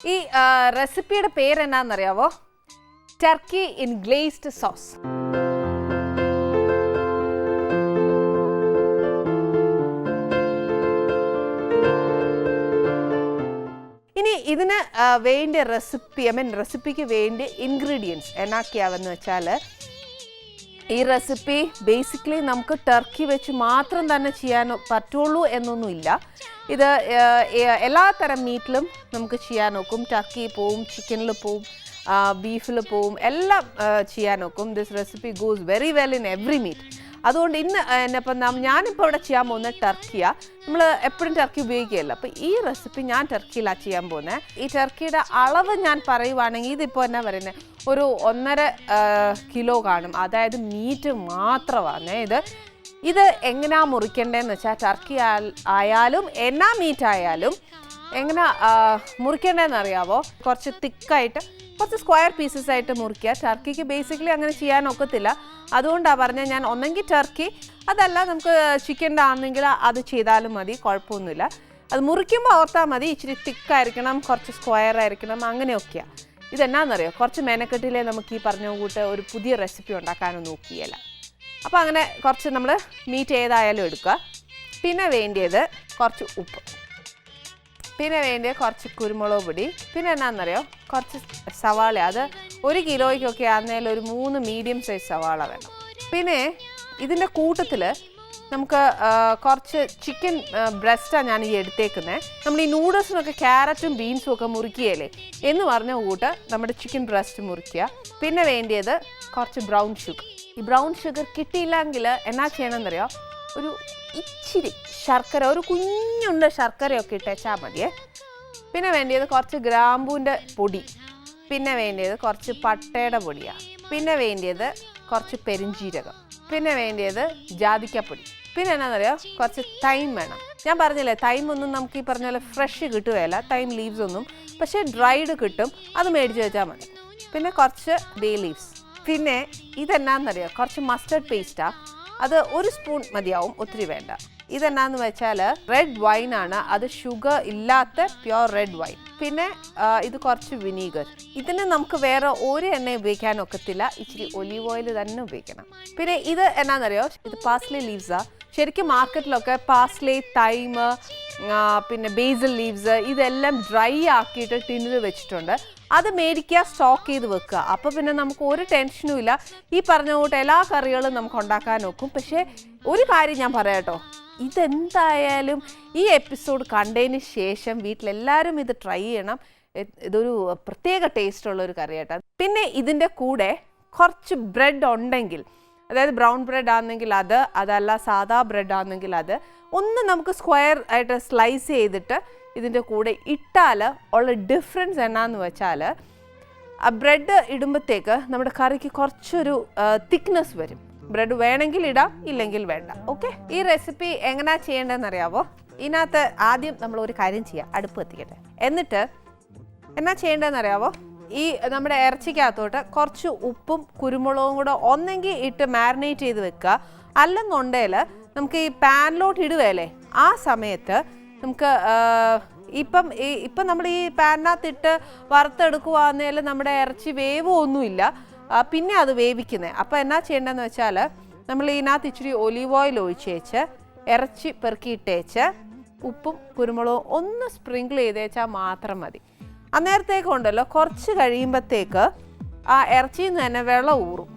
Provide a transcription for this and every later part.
ഈ റെസിപ്പിയുടെ പേര് എന്നാന്നറിയാവോ ടർക്കി ഇൻ ഗ്ലേസ്ഡ് സോസ് ഇനി ഇതിന് വേണ്ട റെസിപ്പി ഐ മീൻ റെസിപ്പിക്ക് വേണ്ട ഇൻഗ്രീഡിയൻസ് എന്നൊക്കെയാവെന്ന് വെച്ചാൽ ഈ റെസിപ്പി ബേസിക്കലി നമുക്ക് ടർക്കി വെച്ച് മാത്രം തന്നെ ചെയ്യാൻ പറ്റുള്ളൂ എന്നൊന്നുമില്ല. ഇത് എല്ലാ തരം മീറ്റിലും നമുക്ക് ചെയ്യാൻ നോക്കും. ടർക്കി പോവും ചിക്കനിൽ പോവും ബീഫിൽ പോവും എല്ലാം ചെയ്യാൻ നോക്കും. This recipe goes very well in every meat അതുകൊണ്ട് ഇന്ന് ഇപ്പം ഞാനിപ്പോൾ ഇവിടെ ചെയ്യാൻ പോകുന്നത് ടർക്കിയ. നമ്മൾ എപ്പോഴും ടർക്കി ഉപയോഗിക്കുകയല്ല? അപ്പോൾ ഈ റെസിപ്പി ഞാൻ ടർക്കിയിലാണ് ചെയ്യാൻ പോകുന്നത് ഈ ടർക്കിയുടെ അളവ് ഞാൻ പറയുവാണെങ്കിൽ ഇതിപ്പോൾ എന്നാ പറയുന്നത് ഒരു ഒന്നര കിലോ കാണും. അതായത് മീറ്റ് മാത്രമാണ് ഇത്. ഇത് എങ്ങനെയാ മുറിക്കേണ്ടതെന്ന് വെച്ചാൽ ടർക്കി ആയാലും എന്നാ മീറ്റ് ആയാലും എങ്ങനെ മുറിക്കേണ്ടതെന്ന് അറിയാവോ? കുറച്ച് തിക്കായിട്ട് കുറച്ച് സ്ക്വയർ പീസസ് ആയിട്ട് മുറിക്കുക. ടർക്കിക്ക് ബേസിക്കലി അങ്ങനെ ചെയ്യാൻ ഒക്കത്തില്ല. അതുകൊണ്ടാണ് പറഞ്ഞത് ഞാൻ ഒന്നെങ്കിൽ ടർക്കി അതല്ല നമുക്ക് ചിക്കന്റെ ആണെങ്കിൽ അത് ചെയ്താലും മതി കുഴപ്പമൊന്നുമില്ല. അത് മുറിക്കുമ്പോൾ ഓർത്താൽ മതി ഇച്ചിരി തിക്കായിരിക്കണം കുറച്ച് സ്ക്വയർ ആയിരിക്കണം അങ്ങനെയൊക്കെയാണ് ഇതെന്നാന്നറിയോ? കുറച്ച് മെനക്കെട്ടിലേ നമുക്ക് ഈ പറഞ്ഞ കൂട്ട് ഒരു പുതിയ റെസിപ്പി ഉണ്ടാക്കാനും നോക്കിയല്ല അപ്പോൾ അങ്ങനെ കുറച്ച് നമ്മൾ മീറ്റ് ഏതായാലും എടുക്കുക. പിന്നെ വേണ്ടിയത് കുറച്ച് ഉപ്പ്. പിന്നെ വേണ്ടിയ കുറച്ച് കുരുമുളക് പൊടി. പിന്നെ എന്നാന്നറിയോ? കുറച്ച് സവാള. അത് ഒരു കിലോയ്ക്കൊക്കെ ആണെങ്കിൽ ഒരു മൂന്ന് മീഡിയം സൈസ് സവാള വേണം. പിന്നെ ഇതിന്റെ കൂട്ടത്തിൽ നമുക്ക് കുറച്ച് ചിക്കൻ ബ്രസ്റ്റാണ് ഞാൻ ഈ എടുത്തേക്കുന്നത് നമ്മൾ ഈ നൂഡിൽസിനൊക്കെ ക്യാരറ്റും ബീൻസും ഒക്കെ മുറിക്കുകയല്ലേ എന്ന് പറഞ്ഞ കൂട്ട് നമ്മുടെ ചിക്കൻ ബ്രസ്റ്റ് മുറിക്കുക പിന്നെ വേണ്ടിയത് കുറച്ച് ബ്രൗൺ ഷുഗർ ഈ ബ്രൗൺ ഷുഗർ കിട്ടിയില്ലെങ്കിൽ എന്നാ ചെയ്യണമെന്നറിയോ ഒരു ഇച്ചിരി ശർക്കര ഒരു കുഞ്ഞുണ്ട ശർക്കരയൊക്കെ ഇട്ടേച്ചാൽ മതിയേ. പിന്നെ വേണ്ടിയത് കുറച്ച് ഗ്രാമ്പൂന്റെ പൊടി പിന്നെ വേണ്ടിയത് കുറച്ച് പട്ടയുടെ പൊടിയാണ് പിന്നെ വേണ്ടിയത് കുറച്ച് പെരിഞ്ചീരകം പിന്നെ വേണ്ടിയത് ജാതിക്കപ്പൊടി. പിന്നെ എന്നാണെന്നറിയോ കുറച്ച് തൈം വേണം. ഞാൻ പറഞ്ഞില്ലേ തൈം ഒന്നും നമുക്ക് ഈ പറഞ്ഞ പോലെ ഫ്രഷ് കിട്ടുകയില്ല തൈം ലീവ്സ് ഒന്നും. പക്ഷേ ഡ്രൈഡ് കിട്ടും അത് മേടിച്ച് വെച്ചാൽ മതി. പിന്നെ കുറച്ച് ബേ ലീവ്സ് പിന്നെ ഇതെന്നാന്നറിയോ? കുറച്ച് മസ്റ്റർഡ് പേസ്റ്റാ അത് ഒരു സ്പൂൺ മതിയാവും ഒത്തിരി വേണ്ട. ഇതെന്നാന്ന് വെച്ചാൽ റെഡ് വൈൻ ആണ്. അത് ഷുഗർ ഇല്ലാത്ത പ്യുർ റെഡ് വൈൻ പിന്നെ ഇത് കുറച്ച് വിനീഗർ ഇതിന് നമുക്ക് വേറെ ഒരു എണ്ണ ഉപയോഗിക്കാൻ ഒക്കത്തില്ല. ഇച്ചിരി ഒലീവ് ഓയിൽ തന്നെ ഉപയോഗിക്കണം. പിന്നെ ഇത് എന്നാന്നറിയോ? ഇത് പാസ്ലി ലീവ്സാ ശരിക്കും മാർക്കറ്റിലൊക്കെ പാസ്ലി തൈമ് പിന്നെ ബേസിൽ ലീവ്സ് ഇതെല്ലാം ഡ്രൈ ആക്കിയിട്ട് ടിന്നിൽ വെച്ചിട്ടുണ്ട്. അത് മേടിക്കുക സ്റ്റോക്ക് ചെയ്ത് വെക്കുക. അപ്പോൾ പിന്നെ നമുക്ക് ഒരു ടെൻഷനും ഇല്ല. ഈ പറഞ്ഞ കൂട്ട് എല്ലാ കറികളും നമുക്ക് ഉണ്ടാക്കാൻ നോക്കും പക്ഷേ ഒരു കാര്യം ഞാൻ പറയാം കേട്ടോ. ഇതെന്തായാലും ഈ എപ്പിസോഡ് കണ്ടതിന് ശേഷം വീട്ടിലെല്ലാവരും ഇത് ട്രൈ ചെയ്യണം. ഇതൊരു പ്രത്യേക ടേസ്റ്റുള്ള ഒരു കറി പിന്നെ ഇതിന്റെ കൂടെ കുറച്ച് ബ്രെഡ് ഉണ്ടെങ്കിൽ അതായത് ബ്രൗൺ ബ്രെഡ് ആണെങ്കിൽ അത് അതല്ല സാദാ ബ്രെഡ് ആണെങ്കിൽ അത്. ഒന്ന് നമുക്ക് സ്ക്വയർ ആയിട്ട് സ്ലൈസ് ചെയ്തിട്ട് ഇതിന്റെ കൂടെ ഇട്ടാൽ ഉള്ള ഡിഫറൻസ് എന്നാന്ന് വെച്ചാൽ ആ ബ്രെഡ് ഇടുമ്പോഴത്തേക്ക് നമ്മുടെ കറിക്ക് കുറച്ചൊരു തിക്നെസ് വരും. ബ്രെഡ് വേണമെങ്കിൽ ഇടാം ഇല്ലെങ്കിൽ വേണ്ട. ഓക്കെ ഈ റെസിപ്പി എങ്ങനെയാ ചെയ്യേണ്ടതെന്ന് അറിയാവോ? ഇതിനകത്ത് ആദ്യം നമ്മൾ ഒരു കാര്യം ചെയ്യാം. അടുപ്പ് എത്തിക്കട്ടെ എന്നിട്ട് എന്നാ ചെയ്യേണ്ടതെന്ന് അറിയാവോ? ഈ നമ്മുടെ ഇറച്ചിക്കകത്തോട്ട് കുറച്ച് ഉപ്പും കുരുമുളകും കൂടെ ഒന്നെങ്കിൽ ഇട്ട് മാരിനേറ്റ് ചെയ്ത് വെക്കുക. അല്ലെന്നുണ്ടെങ്കിൽ നമുക്ക് ഈ പാനിലോട്ട് ഇടുകയല്ലേ? ആ സമയത്ത് നമുക്ക് ഇപ്പം ഈ ഇപ്പം നമ്മൾ ഈ പാനിനകത്തിട്ട് വറുത്തെടുക്കുവാന്നേൽ നമ്മുടെ ഇറച്ചി വേവൊന്നുമില്ല പിന്നെ അത് വേവിക്കുന്നത്. അപ്പോൾ എന്നാ ചെയ്യേണ്ടതെന്ന് വെച്ചാൽ നമ്മൾ ഇതിനകത്ത് ഇച്ചിരി ഒലീവ് ഓയിൽ ഒഴിച്ചേച്ച് ഇറച്ചി പെറുക്കിയിട്ടേച്ച് ഉപ്പും കുരുമുളകും ഒന്ന് സ്പ്രിങ്കിൾ ചെയ്തേച്ചാൽ മാത്രം മതി. അന്നേരത്തേക്ക് ഉണ്ടല്ലോ കുറച്ച് കഴിയുമ്പോഴത്തേക്ക് ആ ഇറച്ചിയിൽ നിന്ന് തന്നെ വെള്ളം ഊറും.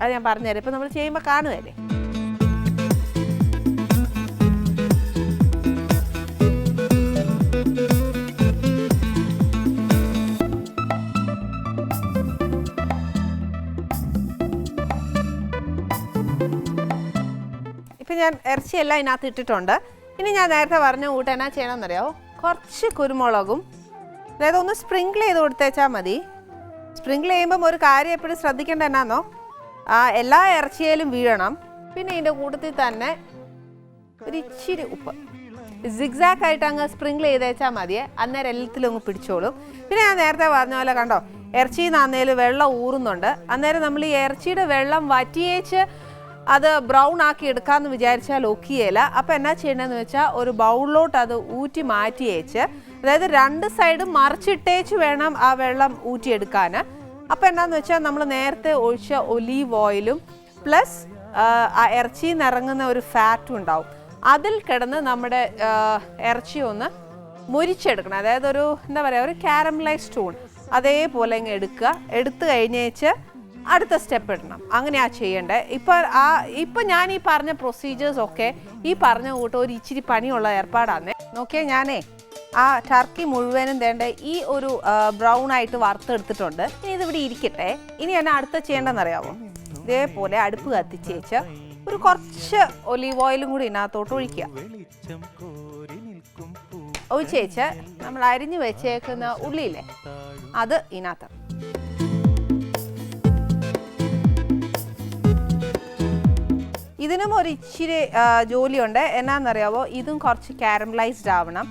അത് ഞാൻ പറഞ്ഞുതരാം ഇപ്പം നമ്മൾ ചെയ്യുമ്പോൾ കാണുമല്ലേ ഇപ്പം ഞാൻ ഇറച്ചിയെല്ലാം ഇതിനകത്ത് ഇട്ടിട്ടുണ്ട്. ഇനി ഞാൻ നേരത്തെ പറഞ്ഞ കൂട്ട് എന്നാ ചെയ്യണമെന്നറിയാമോ കുറച്ച് കുരുമുളകും അതായത് ഒന്ന് സ്പ്രിങ്കിൾ ചെയ്ത് കൊടുത്തേച്ചാൽ മതി. സ്പ്രിങ്കിൾ ചെയ്യുമ്പം ഒരു കാര്യം എപ്പോഴും ശ്രദ്ധിക്കേണ്ട എന്നാന്നോ? ആ എല്ലാ ഇറച്ചിയിലും വീഴണം. പിന്നെ ഇതിന്റെ കൂട്ടത്തിൽ തന്നെ ഒരു ഇച്ചിരി ഉപ്പ്. സിഗ്സാക്ക് ആയിട്ട് അങ്ങ് സ്പ്രിങ്കിൾ ചെയ്തേച്ചാൽ മതിയെ അന്നേരം എല്ലാത്തിലും അങ്ങ് പിടിച്ചോളും. പിന്നെ ഞാൻ നേരത്തെ പറഞ്ഞ പോലെ കണ്ടോ ഇറച്ചി നന്നേലും വെള്ളം ഊറുന്നുണ്ട്. അന്നേരം നമ്മൾ ഈ ഇറച്ചിയുടെ വെള്ളം വറ്റിയേച്ച് അത് ബ്രൗൺ ആക്കി എടുക്കാമെന്ന് വിചാരിച്ചാൽ ഒക്കിയേല. അപ്പോൾ എന്നാ ചെയ്യണമെന്ന് വെച്ചാൽ ഒരു ബൗളിലോട്ട് അത് ഊറ്റി മാറ്റിയേച്ച് അതായത് രണ്ട് സൈഡും മറിച്ചിട്ടേച്ച് വേണം ആ വെള്ളം ഊറ്റിയെടുക്കാൻ. അപ്പോൾ എന്താണെന്ന് വെച്ചാൽ നമ്മൾ നേരത്തെ ഒഴിച്ച ഒലീവ് ഓയിലും പ്ലസ് ആ ഇറച്ചിയിൽ നിറങ്ങുന്ന ഒരു ഫാറ്റും ഉണ്ടാവും. അതിൽ കിടന്ന് നമ്മുടെ ഇറച്ചി ഒന്ന് മുരിച്ചെടുക്കണം. അതായത് ഒരു എന്താ പറയുക ഒരു കാരമലൈസ് സ്റ്റൂൺ അതേപോലെ ഇങ്ങ് എടുക്കുക. എടുത്തു കഴിഞ്ഞേച്ച് അടുത്ത സ്റ്റെപ്പ് ഇടണം. അങ്ങനെയാണ് ചെയ്യേണ്ടത് ഇപ്പോൾ ആ ഇപ്പം ഞാൻ ഈ പറഞ്ഞ പ്രൊസീജിയേഴ്സ് ഒക്കെ ഈ പറഞ്ഞ കൂട്ടം ഒരു ഇച്ചിരി പണിയുള്ള ഏർപ്പാടാണ് നോക്കിയാൽ ഞാനേ. ആ ടർക്കി മുഴുവനും വേണ്ട ഈ ഒരു ബ്രൗൺ ആയിട്ട് വറുത്തെടുത്തിട്ടുണ്ട്. ഇനി ഇതിവിടെ ഇരിക്കട്ടെ. ഇനി എന്നെ അടുത്ത ചെയ്യേണ്ടതെന്നറിയാമോ ഇതേപോലെ അടുപ്പ് കത്തിച്ചേച്ച് ഒരു കുറച്ച് ഒലീവ് ഓയിലും കൂടി ഇതിനകത്തോട്ട് ഒഴിക്കുക. ഒഴിച്ചേച്ച് നമ്മൾ അരിഞ്ഞു വെച്ചേക്കുന്ന ഉള്ളിയില്ലേ അത് ഇതിനകത്ത് ഇതിനും ഒരു ഇച്ചിരി ജോലിയുണ്ട്. എന്നാന്നറിയാവോ? ഇതും കുറച്ച് കാരമലൈസ്ഡ് ആവണം.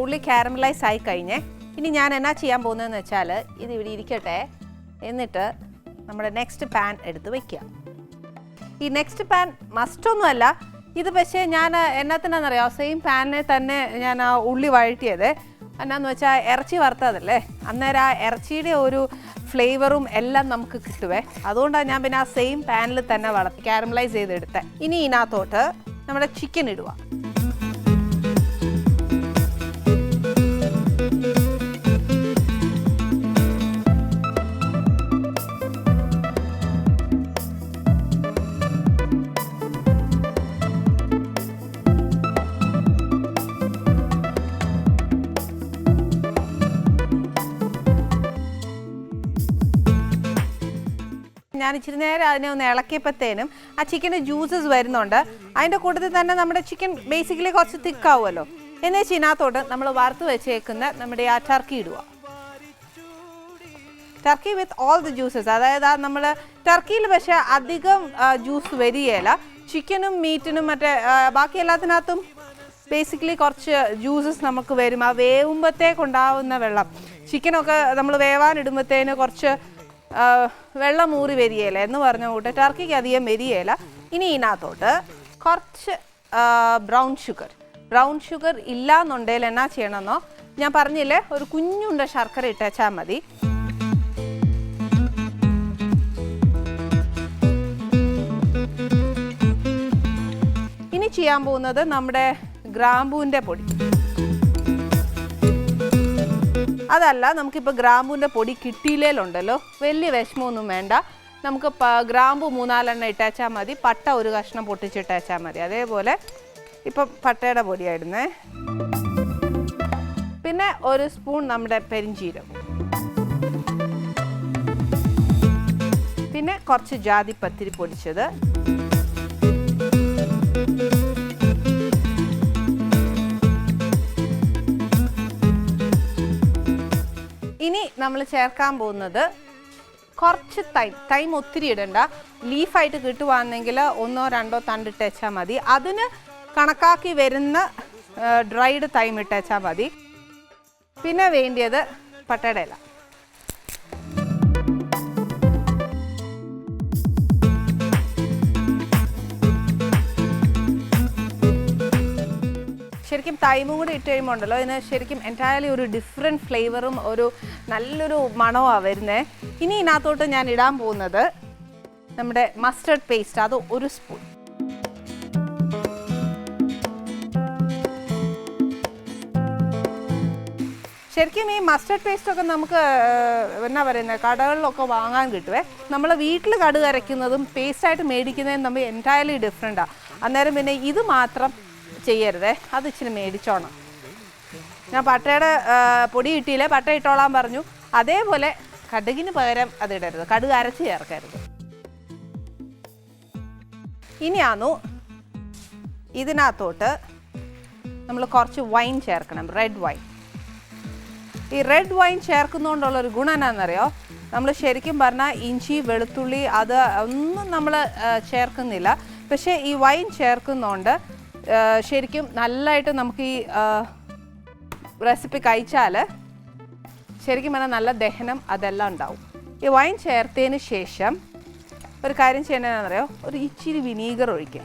ഉള്ളി കാരമലൈസ് ആയി കഴിഞ്ഞേ ഇനി ഞാൻ എന്നാ ചെയ്യാൻ പോകുന്നതെന്ന് വെച്ചാൽ ഇത് ഇവിടെ ഇരിക്കട്ടെ. എന്നിട്ട് നമ്മുടെ നെക്സ്റ്റ് പാൻ എടുത്ത് വയ്ക്കുക ഈ നെക്സ്റ്റ് പാൻ മസ്റ്റൊന്നുമല്ല ഇത് പക്ഷേ ഞാൻ എന്നത്തിനാണെന്നറിയാം സെയിം പാനിനെ തന്നെ ഞാൻ ആ ഉള്ളി വഴറ്റിയത്. എന്നാന്ന് വെച്ചാൽ ഇറച്ചി വറുത്തതല്ലേ? അന്നേരം ആ ഇറച്ചിയുടെ ഒരു ഫ്ലേവറും എല്ലാം നമുക്ക് കിട്ടുവേ. അതുകൊണ്ടാണ് ഞാൻ പിന്നെ ആ സെയിം പാനിൽ തന്നെ വളർത്തി കാരമലൈസ് ചെയ്തെടുത്തത് ഇനി ഇതിനകത്തോട്ട് നമ്മുടെ ചിക്കൻ ഇടുക. ഞാൻ ഇച്ചിരി നേരം അതിനെ ഒന്ന് ഇളക്കിയപ്പോഴത്തേനും ആ ചിക്കന്റെ ജ്യൂസസ് വരുന്നുണ്ട്. അതിന്റെ കൂട്ടത്തിൽ തന്നെ നമ്മുടെ ചിക്കൻ ബേസിക്കലി കുറച്ച് തിക്കാവുമല്ലോ. എന്നെ ചീനകത്തോട്ട് നമ്മൾ വറുത്ത് വെച്ചേക്കുന്ന നമ്മുടെ ആ ടർക്കി ഇടുക. Turkey with all the juices അതായത് ആ നമ്മൾ ടർക്കിയിൽ പക്ഷേ അധികം ജ്യൂസ് വരികയില്ല. ചിക്കനും മീറ്റിനും മറ്റേ ബാക്കി എല്ലാത്തിനകത്തും ബേസിക്കലി കുറച്ച് ജ്യൂസസ് നമുക്ക് വരും. ആ വേവുമ്പോഴത്തേക്കുണ്ടാവുന്ന വെള്ളം. ചിക്കനൊക്കെ നമ്മൾ വേവാനിടുമ്പോഴത്തേന് കുറച്ച് വെള്ളം ഊറി വരികയില്ല എന്ന് പറഞ്ഞ കൂട്ട് ടർക്കിക്ക് അധികം വരികയില്ല ഇനി ഇതിനകത്തോട്ട് കുറച്ച് ബ്രൗൺ ഷുഗർ ബ്രൗൺ ഷുഗർ ഇല്ല എന്നുണ്ടെങ്കിൽ എന്നാ ചെയ്യണമെന്നോ? ഞാൻ പറഞ്ഞില്ലേ ഒരു കുഞ്ഞുണ്ട ശർക്കര ഇട്ടേച്ചാൽ മതി. ഇനി ചെയ്യാൻ പോകുന്നത് നമ്മുടെ ഗ്രാമ്പൂവിന്റെ പൊടി. അതല്ല നമുക്കിപ്പോൾ ഗ്രാമ്പൂവിന്റെ പൊടി കിട്ടിയില്ലേലുണ്ടല്ലോ? വലിയ വിഷമമൊന്നും വേണ്ട. നമുക്ക് ഗ്രാമ്പു മൂന്നാലെണ്ണം ഇട്ടേച്ചാൽ മതി. പട്ട ഒരു കഷ്ണം പൊട്ടിച്ചിട്ടേച്ചാൽ മതി. അതേപോലെ ഇപ്പം പട്ടയുടെ പൊടിയായിരുന്നേ പിന്നെ ഒരു സ്പൂൺ നമ്മുടെ പെരിഞ്ചീരം. പിന്നെ കുറച്ച് ജാതിപ്പത്തിരി പൊടിച്ചത്. നമ്മൾ ചേർക്കാൻ പോകുന്നത് കുറച്ച് തൈം തൈം ഒത്തിരി ഇടണ്ട. ലീഫായിട്ട് കിട്ടുവാണെങ്കിൽ ഒന്നോ രണ്ടോ തണ്ട് ഇട്ടേച്ചാൽ മതി. അതിന് കണക്കാക്കി വരുന്ന ഡ്രൈഡ് തൈം ഇട്ടേച്ചാൽ മതി. പിന്നെ വേണ്ടിയത് പട്ടയുടെ ശരിക്കും തൈമും കൂടി ഇട്ട് കഴിയുമ്പോൾ ഉണ്ടല്ലോ ഇതിന് ശരിക്കും എന്റയർലി ഒരു ഡിഫറെന്റ് ഫ്ലേവറും ഒരു നല്ലൊരു മണമാണ് വരുന്നത് ഇനി ഇതിനകത്തോട്ട് ഞാൻ ഇടാൻ പോകുന്നത് നമ്മുടെ മസ്റ്റർഡ് പേസ്റ്റ് അത് ഒരു സ്പൂൺ ശരിക്കും ഈ മസ്റ്റർഡ് പേസ്റ്റൊക്കെ നമുക്ക് എന്നാ പറയുന്നത് കടകളിലൊക്കെ വാങ്ങാൻ കിട്ടുവേ. നമ്മൾ വീട്ടിൽ കടുക് അരയ്ക്കുന്നതും പേസ്റ്റായിട്ട് മേടിക്കുന്നതും തമ്മിൽ എന്റയർലി ഡിഫറെന്റാണ് അന്നേരം പിന്നെ ഇത് മാത്രം ചെയ്യരുതേ. അത് ഇച്ചിരി മേടിച്ചോണം. ഞാൻ പട്ടയുടെ പൊടി കിട്ടിയില്ല? പട്ട ഇട്ടോളാൻ പറഞ്ഞു. അതേപോലെ കടുകിന് പകരം അത് ഇടരുത്. കടുക് അരച്ച് ചേർക്കരുത്. ഇനിയാന്നു ഇതിനകത്തോട്ട് നമ്മൾ കുറച്ച് വൈൻ ചേർക്കണം. റെഡ് വൈൻ ഈ റെഡ് വൈൻ ചേർക്കുന്നതുകൊണ്ടുള്ള ഒരു ഗുണം എന്നാണെന്നറിയോ നമ്മൾ ശരിക്കും പറഞ്ഞാൽ ഇഞ്ചി വെളുത്തുള്ളി അത് ഒന്നും നമ്മൾ ചേർക്കുന്നില്ല. പക്ഷേ ഈ വൈൻ ചേർക്കുന്നതുകൊണ്ട് ശരിക്കും നല്ലതായിട്ട് നമുക്ക് ഈ റെസിപ്പി കഴിച്ചാൽ ശരിക്കും പറഞ്ഞാൽ നല്ല ദഹനം അതെല്ലാം ഉണ്ടാവും. ഈ വൈൻ ചേർത്തതിന് ശേഷം ഒരു കാര്യം ചെയ്യേണ്ടതെന്നറിയോ? ഒരു ഇച്ചിരി വിനീഗർ ഒഴിക്കുക.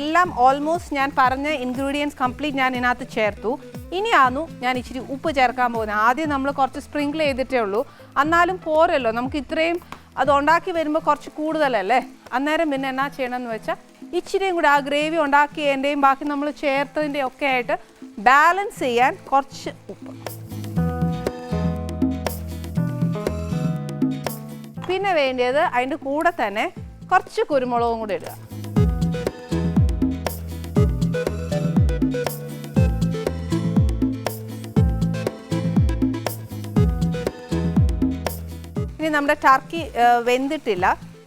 എല്ലാം ഓൾമോസ്റ്റ് ഞാൻ പറഞ്ഞ ഇൻഗ്രീഡിയൻസ് കംപ്ലീറ്റ് ഞാൻ ഇതിനകത്ത് ചേർത്തു. ഇനിയാന്നു ഞാൻ ഇച്ചിരി ഉപ്പ് ചേർക്കാൻ പോകുന്നത് ആദ്യം നമ്മൾ കുറച്ച് സ്പ്രിങ്കിൾ ചെയ്തിട്ടേ ഉള്ളൂ. എന്നാലും പോരല്ലോ. നമുക്ക് ഇത്രയും അത് ഉണ്ടാക്കി വരുമ്പോൾ കുറച്ച് കൂടുതലല്ലേ? അന്നേരം പിന്നെ എന്നാ ചെയ്യണമെന്ന് വെച്ചാൽ ഇച്ചിരിയും കൂടെ ആ ഗ്രേവി ഉണ്ടാക്കിയതിന്റെയും ബാക്കി നമ്മൾ ചേർത്തതിന്റെയും ഒക്കെ ആയിട്ട് ബാലൻസ് ചെയ്യാൻ കുറച്ച് ഉപ്പ്. പിന്നെ വേണ്ടിയത് അതിന്റെ കൂടെ തന്നെ കുറച്ച് കുരുമുളകും കൂടെ ഇടുക. ഇനി നമ്മുടെ ടർക്കി വെന്തിട്ടില്ല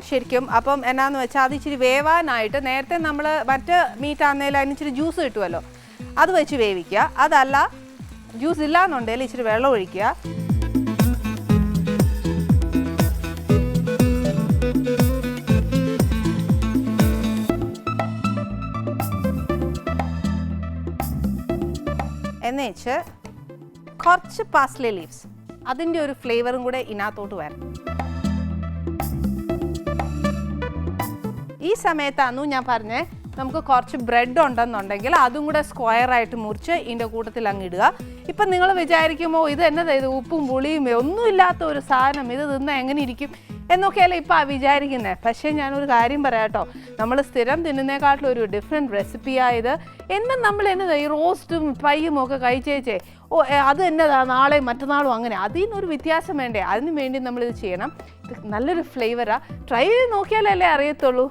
ശരിക്കും. അപ്പം എന്നാന്ന് വെച്ചാൽ അത് ഇച്ചിരി വേവാനായിട്ട് നേരത്തെ നമ്മൾ മറ്റ് മീറ്റ് ആണെങ്കിലും അതിന് ഇച്ചിരി ജ്യൂസ് കിട്ടുമല്ലോ അത് വെച്ച് വേവിക്കുക. അതല്ല ജ്യൂസ് ഇല്ല എന്നുണ്ടെങ്കിൽ ഇച്ചിരി വെള്ളം ഒഴിക്കുക. എന്നുവെച്ച് കുറച്ച് പാസ്ലി ലീവ്സ്. അതിന്റെ ഒരു ഫ്ലേവറും കൂടെ ഇതിനകത്തോട്ട് വരണം. ഈ സമയത്താന്നു ഞാൻ പറഞ്ഞേ നമുക്ക് കുറച്ച് ബ്രെഡ് ഉണ്ടെന്നുണ്ടെങ്കിൽ അതും കൂടെ സ്ക്വയർ ആയിട്ട് മുറിച്ച് ഇതിന്റെ കൂട്ടത്തിൽ അങ്ങ് ഇടുക. ഇപ്പം നിങ്ങൾ വിചാരിക്കുമോ ഇത് എന്നതാ ഇത് ഉപ്പും പുളിയും ഒന്നുമില്ലാത്ത ഒരു സാധനം. ഇത് തിന്നാൽ എങ്ങനെ ഇരിക്കും? എന്നൊക്കെയല്ലേ ഇപ്പം ആ വിചാരിക്കുന്നത് പക്ഷേ ഞാനൊരു കാര്യം പറയാട്ടോ. നമ്മൾ സ്ഥിരം തിന്നുന്നേക്കാട്ടിലും ഒരു ഡിഫറെന്റ് റെസിപ്പിയായത് എന്നും നമ്മൾ എന്നതാ ഈ റോസ്റ്റും പയ്യും ഒക്കെ കഴിച്ചേച്ചേ. ഓ അത് എന്നതാ? നാളെ മറ്റന്നാളും അങ്ങനെ. അതിൽ നിന്നൊരു വ്യത്യാസം വേണ്ടേ? അതിന് വേണ്ടി നമ്മളിത് ചെയ്യണം. നല്ലൊരു ഫ്ലേവറാണ് ട്രൈ ചെയ്ത് നോക്കിയാലല്ലേ അറിയത്തുള്ളൂ.